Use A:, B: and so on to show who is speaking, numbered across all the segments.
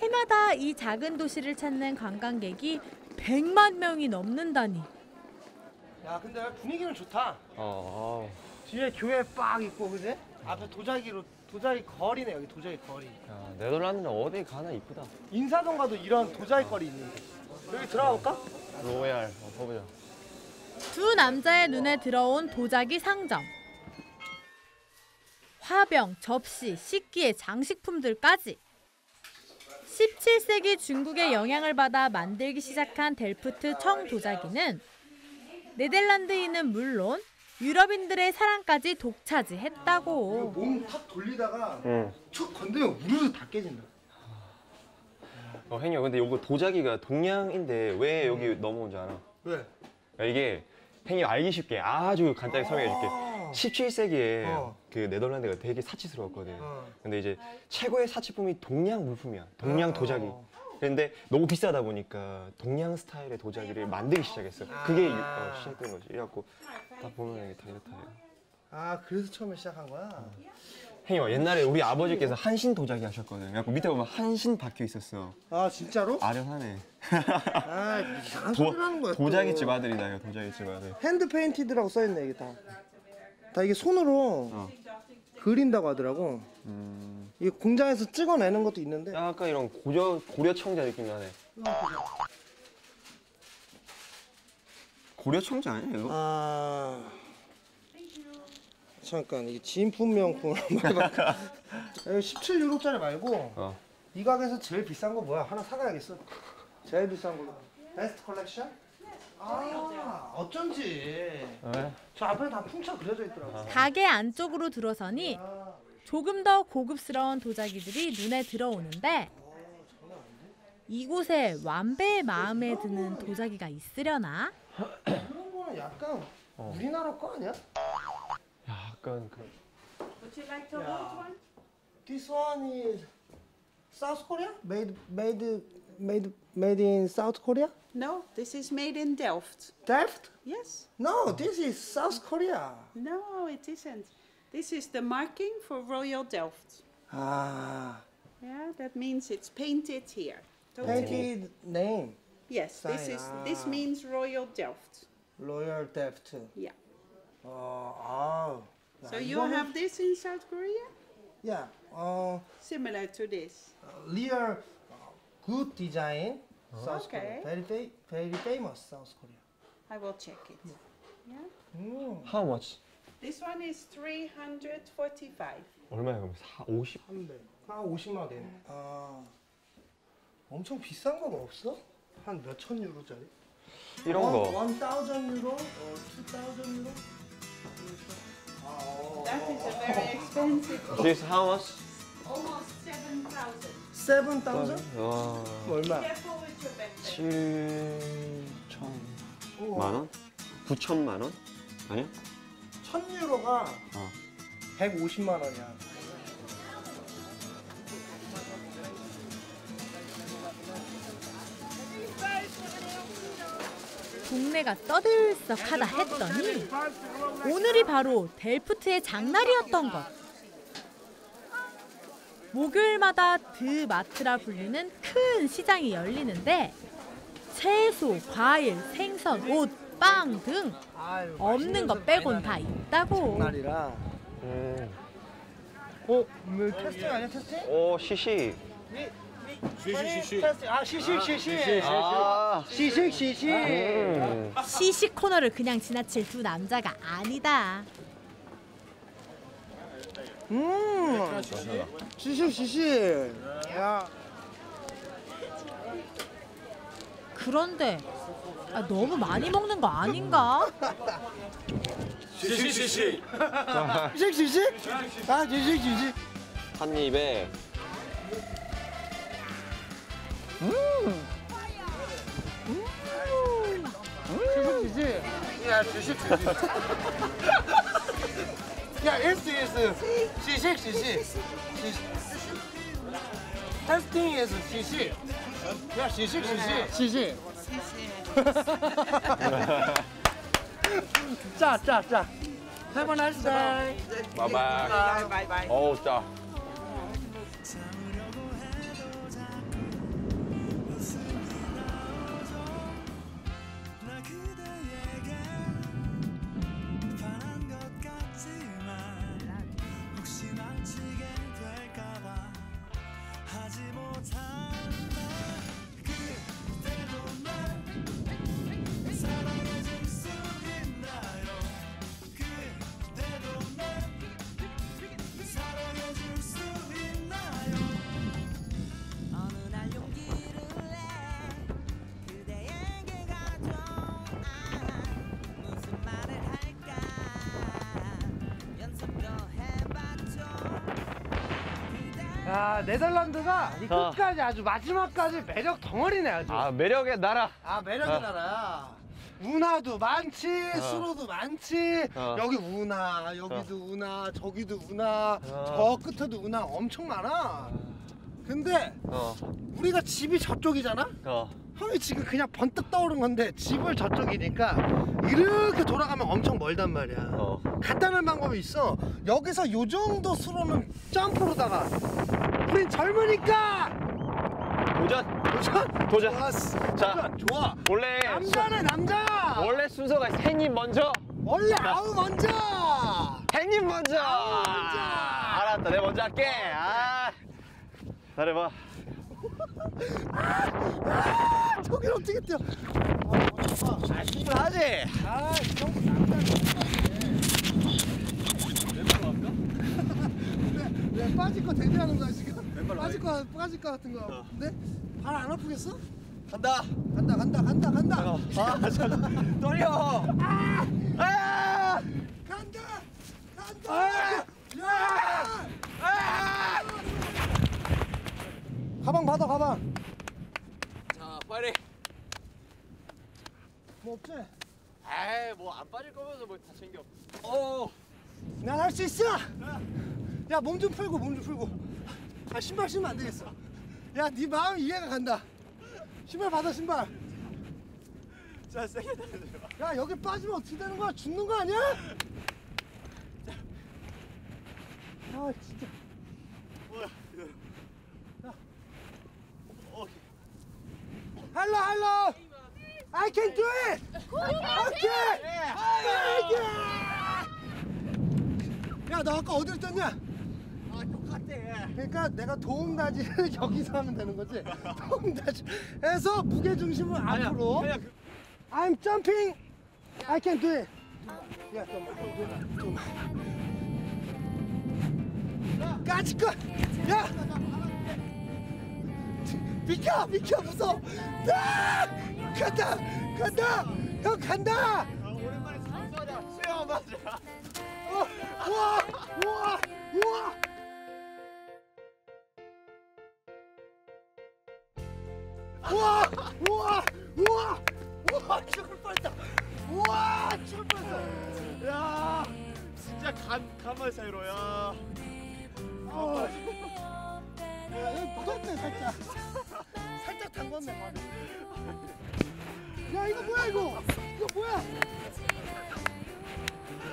A: 해마다 이 작은 도시를 찾는 관광객이 100만 명이 넘는다니.
B: 야 근데 분위기는 좋다.
C: 어,
B: 뒤에 교회 빡 있고 그지? 앞에 도자기로 도자기 거리네 여기 도자기 거리.
C: 야, 네덜란드는 어디 가나 이쁘다.
B: 인사동 가도 이런 도자기 거리 있는데. 여기 들어가 볼까?
C: 로얄, 어, 봐보자.
A: 두 남자의 눈에 들어온 도자기 상점. 화병, 접시, 식기의 장식품들까지. 17세기 중국의 영향을 받아 만들기 시작한 델프트 청 도자기는 네덜란드인은 물론 유럽인들의 사랑까지 독차지했다고.
B: 몸 탁 돌리다가
C: 응.
B: 툭 건드면 우르르 다 깨진다.
C: 어, 행여 근데 이거 도자기가 동양인데 왜 여기 넘어온 줄 알아?
B: 왜?
C: 야, 이게 행여 알기 쉽게 아주 간단히 설명해 줄게.
B: 아.
C: 17세기에
B: 어.
C: 그 네덜란드가 되게 사치스러웠거든.
B: 어.
C: 근데 이제 최고의 사치품이 동양 물품이야. 동양
B: 어.
C: 도자기. 그런데 너무 비싸다 보니까 동양 스타일의 도자기를 만들기 시작했어. 그게 유- 어, 시작된 거지. 그래갖고 딱 보면 이게 다 이렇다. 해요.
B: 아 그래서 처음에 시작한 거야?
C: 행여 옛날에 우리 아버지께서 한신 도자기 하셨거든. 그래갖고 밑에 보면 한신 박혀 있었어.
B: 아 진짜로?
C: 아련하네.
B: 아 이상한
C: 도,
B: 소리 하는 거야. 또.
C: 도자기집 아들이다 이거 도자기집 아들.
B: 핸드 페인티드라고 써있네 이게 다. 다 이게 손으로
C: 어.
B: 그린다고 하더라고.
C: 음,
B: 이게 공장에서 찍어내는 것도 있는데.
C: 약간 이런 고려 고려 청자 느낌이 나네. 고려 청자 아니야 이거?
B: 아 잠깐 이게 진품 명품으로 말해볼까? 이거 17 유로짜리 말고
C: 어.
B: 이 가게에서 제일 비싼 거 뭐야? 하나 사가야겠어. 제일 비싼 걸로. 베스트 컬렉션? 아 어쩐지
C: 왜?
B: 저 앞에 다 풍차 그려져 있더라고.
A: 가게 안쪽으로 들어서니
B: 아,
A: 조금 더 고급스러운 도자기들이 눈에 들어오는데 이곳에 완배의 마음에 드는 도자기가 있으려나?
B: 이런 거는 약간
C: 어.
B: 우리나라 거 아니야?
C: 약간 그
D: Would you like the old one?
B: This one is South Korea? Made made made made in South Korea?
D: No, this is made in Delft.
B: Delft?
D: Yes.
B: No, this is South Korea.
D: No, it isn't. This is the marking for Royal Delft.
B: Ah.
D: Yeah, that means it's painted here. Totally.
B: Painted name.
D: Yes,
B: Sign.
D: this is this means Royal Delft.
B: Royal Delft.
D: Yeah.
B: Oh. oh.
D: So you have this in South Korea?
B: Yeah. Uh,
D: Similar to this.
B: Uh, good design. South
D: Okay.
B: Korea. Very fa- very famous South Korea.
D: I will check it. Yeah.
B: 음.
C: how much?
D: This one is 345.
C: 얼마야 그럼? 4, 50?
B: 한 대. 한 50만 원 되네. 아. 엄청 비싼 거가 없어? 한 몇 천 유로짜리?
C: 이런 거
B: 1000 유로? 어, 2000 유로? 아, 어.
D: That is a very expensive.
C: This how much?
D: Almost 7,000.
B: 7000?
C: 와
B: 얼마?
D: Careful with your backpack.
C: 7천만 원? 9천만 원? 아니야?
B: 1000 유로가
C: 어.
B: 150만 원이야.
A: 동네가 떠들썩하다 했더니 오늘이 바로 델프트의 장날이었던 것. 목요일마다 드 마트라 불리는 큰 시장이 열리는데 채소, 과일, 생선, 옷, 빵 등 없는 것 빼곤 다 있다고.
B: 날이라.
C: 음.
B: 어, 뭐 테스팅 아니야 테스팅?
C: 오 시시
B: 시시 테스팅. 아 시식 시식.
C: 아
B: 시식 시식.
C: 음.
A: 시식 코너를 그냥 지나칠 두 남자가 아니다.
B: 음. 시식 시식. 야.
A: 그런데 아, 너무 많이 먹는 거 아닌가?
B: 시식 시식. 아 시식.
C: 한 입에.
B: 야 시식 시식. 야 S S 시식 시식. 시 식. 테스팅에서 시식. 야 시식 시식. 시식. 짜, 짜, 짜. Have a nice day.
C: 바박
D: Bye bye.
C: 어
B: 야 네덜란드가 이
C: 어.
B: 끝까지 아주 마지막까지 매력 덩어리네 아주.
C: 아 매력의 나라.
B: 아 매력의
C: 어.
B: 나라야. 운하도 많지,
C: 어.
B: 수로도 많지.
C: 어.
B: 여기 운하, 여기도 운하, 저기도 운하,
C: 어.
B: 저 끝에도 운하 엄청 많아. 근데
C: 어.
B: 우리가 집이 저쪽이잖아.
C: 어.
B: 형이 지금 그냥 번뜩 떠오른 건데 집을 저쪽이니까 이렇게 돌아가면 엄청 멀단 말이야.
C: 어.
B: 간단한 방법이 있어. 여기서 요 정도 수로는 점프로다가 우린 젊으니까
C: 도전.
B: 도전.
C: 도전.
B: 좋았어.
C: 자.
B: 도전. 좋아.
C: 원래
B: 남자네 남자.
C: 원래 순서가 행님 먼저.
B: 원래 아우 먼저.
C: 행님 먼저.
B: 아우, 먼저.
C: 알았다. 내가 먼저 할게. 아. 잘해봐.
B: 아, 저길 어떻게 뛰어?
C: 아, 충분하지.
B: 아, 이 정도 남자. 왜, 왜 빠질 거 대비하는 거야 지금? 빠질 거 빠질 거 같은 거. 근데 발 안 아프겠어?
C: 간다.
B: 간다 간다 간다 간다.
C: 아, 저, 떨려. 아! 아!
B: 간다! 간다! 야!
C: 아!
B: 가방 받아 가방.
C: 자, 빨리.
B: 뭐 없지?
C: 에이, 뭐 안 빠질 거면서 뭐 다 챙겨. 어.
B: 난 할 수 있어. 야 몸 좀 풀고 몸 좀 풀고. 아 신발 신으면 안 되겠어. 야네 마음 이해가 간다. 신발 받아 신발.
C: 자, 세게 달려.
B: 야 여기 빠지면 어떻게 되는 거야? 죽는 거 아니야? 아 진짜.
C: 뭐야? 기다려. 어.
B: 할로. I can do it. 오케이. 야, 너 아까 어디를 떴냐?
C: 아, 똑같아.
B: 그러니까 내가 도움다지를 여기서 하면 되는 거지. 도움다지. 해서 무게 중심을 앞으로.
C: 그냥 그,
B: I'm jumping. I can do it. 야, 좀, 좀, 좀. 까짓 거. 야. 비켜, 비켜, 무서워. 아! 간다, 간다. 형 간다.
C: 아, 오랜만에 수영하자. 수영하자.
B: 어, 우와, 우와, 우와. 우와, 우와, 우와, 우와, 죽을 뻔했다. 우와, 죽을 뻔했어.
C: 야, 진짜 간 간만 사이로야.
B: 어. 야, 여기 묻었네 살 짝. 살짝 담궜네 발이. 야 이거 뭐야 이거? 이거 뭐야?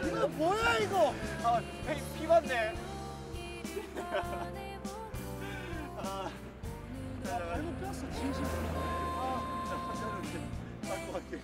B: 이거 뭐야 이거?
C: 아, 피, 피 맞네. 아,
B: 야 발목 뼈었어 진심. 아,
C: 할것 같아.